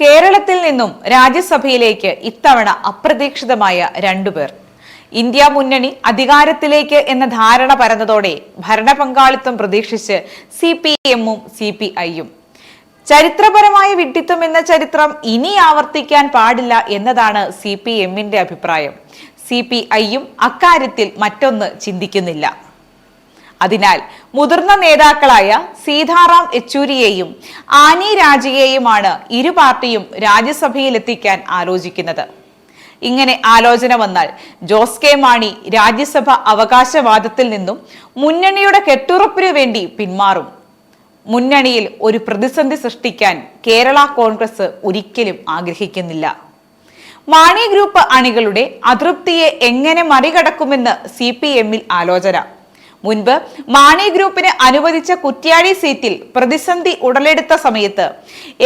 കേരളത്തിൽ നിന്നും രാജ്യസഭയിലേക്ക് ഇത്തവണ അപ്രതീക്ഷിതമായ രണ്ടുപേർ. ഇന്ത്യ മുന്നണി അധികാരത്തിലേക്ക് എന്ന ധാരണ പരന്നതോടെ ഭരണ പങ്കാളിത്തം പ്രതീക്ഷിച്ച് സി പി എമ്മും സി പി ഐയും. ചരിത്രപരമായ വിഡ്ഢിത്തം എന്ന ചരിത്രം ഇനി ആവർത്തിക്കാൻ പാടില്ല എന്നതാണ് സി പി എമ്മിന്റെ അഭിപ്രായം. സി പി ഐയും അക്കാര്യത്തിൽ മറ്റൊന്ന് ചിന്തിക്കുന്നില്ല. അതിനാൽ മുതിർന്ന നേതാക്കളായ സീതാറാം യെച്ചൂരിയെയും ആനി രാജയെയുമാണ് ഇരു പാർട്ടിയും രാജ്യസഭയിലെത്തിക്കാൻ ആലോചിക്കുന്നത്. ഇങ്ങനെ ആലോചന വന്നാൽ ജോസ് കെ മാണി രാജ്യസഭ അവകാശവാദത്തിൽ നിന്നും മുന്നണിയുടെ കെട്ടുറപ്പിനു വേണ്ടി പിന്മാറും. മുന്നണിയിൽ ഒരു പ്രതിസന്ധി സൃഷ്ടിക്കാൻ കേരള കോൺഗ്രസ് ഒരിക്കലും ആഗ്രഹിക്കുന്നില്ല. മാണി ഗ്രൂപ്പ് അണികളുടെ അതൃപ്തിയെ എങ്ങനെ മറികടക്കുമെന്ന് സി പി എമ്മിൽ ആലോചന. മുൻപ് മാണി ഗ്രൂപ്പിന് അനുവദിച്ച കുറ്റ്യാടി സീറ്റിൽ പ്രതിസന്ധി ഉടലെടുത്ത സമയത്ത്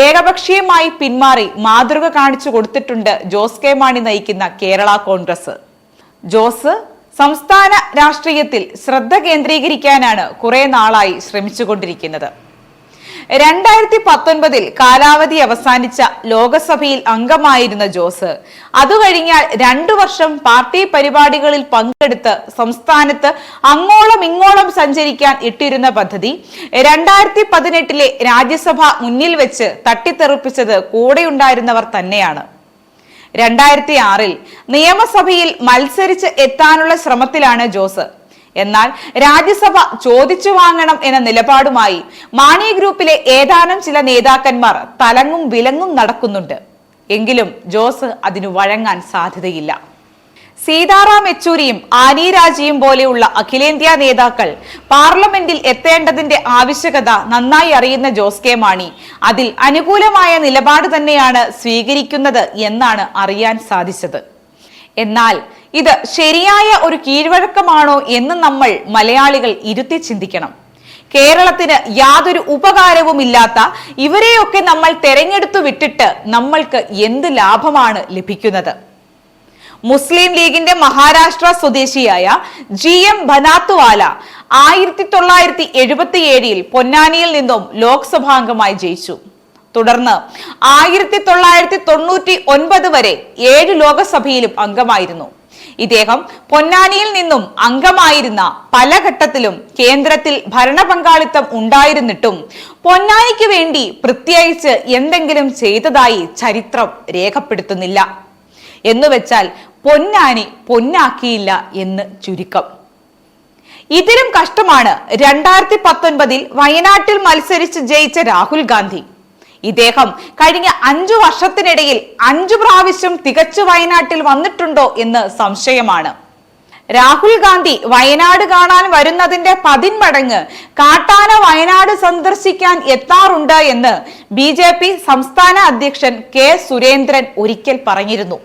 ഏകപക്ഷീയമായി പിന്മാറി മാതൃക കാണിച്ചു കൊടുത്തിട്ടുണ്ട് ജോസ് കെ മാണി നയിക്കുന്ന കേരള കോൺഗ്രസ്. ജോസ് സംസ്ഥാന രാഷ്ട്രീയത്തിൽ ശ്രദ്ധ കേന്ദ്രീകരിക്കാനാണ് കുറെ നാളായി ശ്രമിച്ചുകൊണ്ടിരിക്കുന്നത്. രണ്ടായിരത്തി പത്തൊൻപതിൽ കാലാവധി അവസാനിച്ച ലോകസഭയിൽ അംഗമായിരുന്ന ജോസ്. അത് കഴിഞ്ഞാൽ രണ്ടു വർഷം പാർട്ടി പരിപാടികളിൽ പങ്കെടുത്ത് സംസ്ഥാനത്ത് അങ്ങോളം ഇങ്ങോളം സഞ്ചരിക്കാൻ ഇട്ടിരുന്ന പദ്ധതി രണ്ടായിരത്തി പതിനെട്ടിലെ രാജ്യസഭ മുന്നിൽ വെച്ച് തട്ടിത്തെറിപ്പിച്ചത് കൂടെയുണ്ടായിരുന്നവർ തന്നെയാണ്. രണ്ടായിരത്തി ആറിൽ നിയമസഭയിൽ മത്സരിച്ച് എത്താനുള്ള ശ്രമത്തിലാണ് ജോസ്. എന്നാൽ രാജ്യസഭ ചോദിച്ചു വാങ്ങണം എന്ന നിലപാടുമായി മാണി ഗ്രൂപ്പിലെ ഏതാനും ചില നേതാക്കന്മാർ തലങ്ങും വിലങ്ങും നടക്കുന്നുണ്ട്. എങ്കിലും ജോസ് അതിനു വഴങ്ങാൻ സാധ്യതയില്ല. സീതാറാം യെച്ചൂരിയും ആനി രാജിയും പോലെയുള്ള അഖിലേന്ത്യാ നേതാക്കൾ പാർലമെന്റിൽ എത്തേണ്ടതിന്റെ ആവശ്യകത നന്നായി അറിയുന്ന ജോസ് കെ മാണി അതിൽ അനുകൂലമായ നിലപാട് തന്നെയാണ് സ്വീകരിക്കുന്നത് എന്നാണ് അറിയാൻ സാധിച്ചത്. എന്നാൽ ഇത് ശരിയായ ഒരു കീഴ്വഴക്കമാണോ എന്ന് നമ്മൾ മലയാളികൾ ഇരുത്തി ചിന്തിക്കണം. കേരളത്തിന് യാതൊരു ഉപകാരവുമില്ലാത്ത ഇവരെയൊക്കെ നമ്മൾ തെരഞ്ഞെടുത്തു വിട്ടിട്ട് നമ്മൾക്ക് എന്ത് ലാഭമാണ് ലഭിക്കുന്നത്? മുസ്ലിം ലീഗിന്റെ മഹാരാഷ്ട്ര സ്വദേശിയായ ജി എം ബനാത്തുവാല ആയിരത്തി തൊള്ളായിരത്തി എഴുപത്തി ഏഴിൽ പൊന്നാനിയിൽ നിന്നും ലോക്സഭാംഗമായി ജയിച്ചു. തുടർന്ന് ആയിരത്തി തൊള്ളായിരത്തി തൊണ്ണൂറ്റി ഒൻപത് വരെ ഏഴ് ലോകസഭയിലും അംഗമായിരുന്നു. ഇദ്ദേഹം പൊന്നാനിയിൽ നിന്നും അംഗമായിരുന്ന പല ഘട്ടത്തിലും കേന്ദ്രത്തിൽ ഭരണ പങ്കാളിത്തം ഉണ്ടായിരുന്നിട്ടും പൊന്നാനിക്ക് വേണ്ടി പ്രത്യേകിച്ച് എന്തെങ്കിലും ചെയ്തതായി ചരിത്രം രേഖപ്പെടുത്തുന്നില്ല. എന്നുവെച്ചാൽ പൊന്നാനി പൊന്നാക്കിയില്ല എന്ന് ചുരുക്കം. ഇതിലും കഷ്ടമാണ് രണ്ടായിരത്തി പത്തൊൻപതിൽ വയനാട്ടിൽ മത്സരിച്ച് ജയിച്ച രാഹുൽ ഗാന്ധി. ഇദ്ദേഹം കഴിഞ്ഞ അഞ്ചു വർഷത്തിനിടയിൽ അഞ്ചു പ്രാവശ്യം തികച്ചു വയനാട്ടിൽ വന്നിട്ടുണ്ടോ എന്ന് സംശയമാണ്. രാഹുൽ ഗാന്ധി വയനാട് കാണാൻ വരുന്നതിന്റെ പതിന്മടങ്ങ് കാട്ടാന വയനാട് സന്ദർശിക്കാൻ എത്താറുണ്ട് എന്ന് ബി ജെ പി സംസ്ഥാന അധ്യക്ഷൻ കെ സുരേന്ദ്രൻ ഒരിക്കൽ പറഞ്ഞിരുന്നു.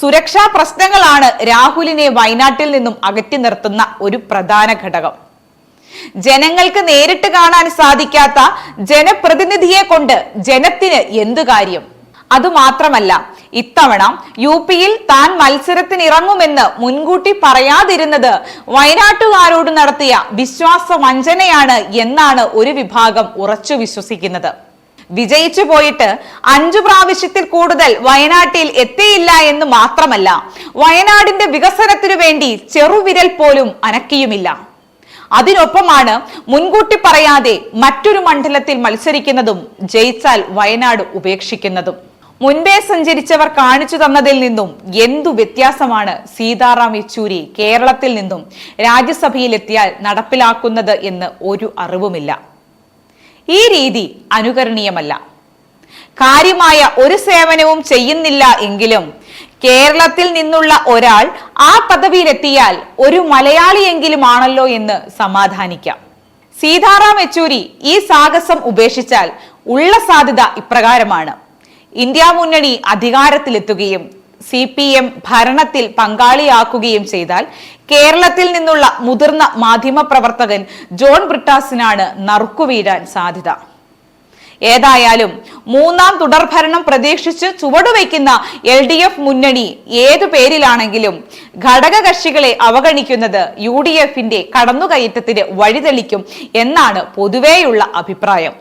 സുരക്ഷാ പ്രശ്നങ്ങളാണ് രാഹുലിനെ വയനാട്ടിൽ നിന്നും അകറ്റി നിർത്തുന്ന ഒരു പ്രധാന ഘടകം. ജനങ്ങൾക്ക് നേരിട്ട് കാണാൻ സാധിക്കാത്ത ജനപ്രതിനിധിയെ കൊണ്ട് ജനത്തിന് എന്തു കാര്യം? അതുമാത്രമല്ല ഇത്തവണ യു പിയിൽ താൻ മത്സരത്തിനിറങ്ങുമെന്ന് മുൻകൂട്ടി പറയാതിരുന്നത് വയനാട്ടുകാരോട് നടത്തിയ വിശ്വാസ വഞ്ചനയാണ് എന്നാണ് ഒരു വിഭാഗം ഉറച്ചു വിശ്വസിക്കുന്നത്. വിജയിച്ചു പോയിട്ട് അഞ്ചു പ്രാവശ്യത്തിൽ കൂടുതൽ വയനാട്ടിൽ എത്തിയില്ല എന്ന് മാത്രമല്ല വയനാടിന്റെ വികസനത്തിനു വേണ്ടി ചെറുവിരൽ പോലും അനക്കിയുമില്ല. അതിനൊപ്പമാണ് മുൻകൂട്ടി പറയാതെ മറ്റൊരു മണ്ഡലത്തിൽ മത്സരിക്കുന്നതും ജയിച്ചാൽ വയനാട് ഉപേക്ഷിക്കുന്നതും. മുൻപേ സഞ്ചരിച്ചവർ കാണിച്ചു തന്നതിൽ നിന്നും എന്തു വ്യത്യാസമാണ് സീതാറാം യെച്ചൂരി കേരളത്തിൽ നിന്നും രാജ്യസഭയിലെത്തിയാൽ നടപ്പിലാക്കുന്നത് എന്ന് ഒരു അറിവുമില്ല. ഈ രീതി അനുകരണീയമല്ല. കാര്യമായ ഒരു സേവനവും ചെയ്യുന്നില്ല എങ്കിലും കേരളത്തിൽ നിന്നുള്ള ഒരാൾ ആ പദവിയിലെത്തിയാൽ ഒരു മലയാളിയെങ്കിലും ആണല്ലോ എന്ന് സമാധാനിക്കാം. സീതാറാം യെച്ചൂരി ഈ സാഹസം ഉപേക്ഷിച്ചാൽ ഉള്ള സാധ്യത ഇപ്രകാരമാണ്. ഇന്ത്യ മുന്നണി അധികാരത്തിലെത്തുകയും സി പി എം ഭരണത്തിൽ പങ്കാളിയാക്കുകയും ചെയ്താൽ കേരളത്തിൽ നിന്നുള്ള മുതിർന്ന മാധ്യമപ്രവർത്തകൻ ജോൺ ബ്രിട്ടാസിനാണ് നറുക്കുവീഴാൻ സാധ്യത. ഏതായാലും മൂന്നാം തുടർഭരണം പ്രതീക്ഷിച്ച് ചുവടുവയ്ക്കുന്ന എൽ ഡി എഫ് മുന്നണി ഏതു പേരിലാണെങ്കിലും ഘടകകക്ഷികളെ അവഗണിക്കുന്നത് യു ഡി എഫിന്റെ കടന്നുകയറ്റത്തിന് വഴിതെളിക്കും എന്നാണ് പൊതുവേയുള്ള അഭിപ്രായം.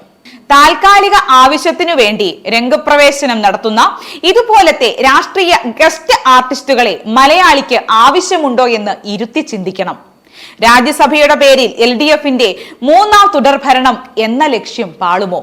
താൽക്കാലിക ആവശ്യത്തിനു വേണ്ടി രംഗപ്രവേശനം നടത്തുന്ന ഇതുപോലത്തെ രാഷ്ട്രീയ ഗസ്റ്റ് ആർട്ടിസ്റ്റുകളെ മലയാളിക്ക് ആവശ്യമുണ്ടോ എന്ന് ഇരുത്തി ചിന്തിക്കണം. രാജ്യസഭയുടെ പേരിൽ എൽ ഡി എഫിന്റെ മൂന്നാം തുടർഭരണം എന്ന ലക്ഷ്യം പാളുമോ?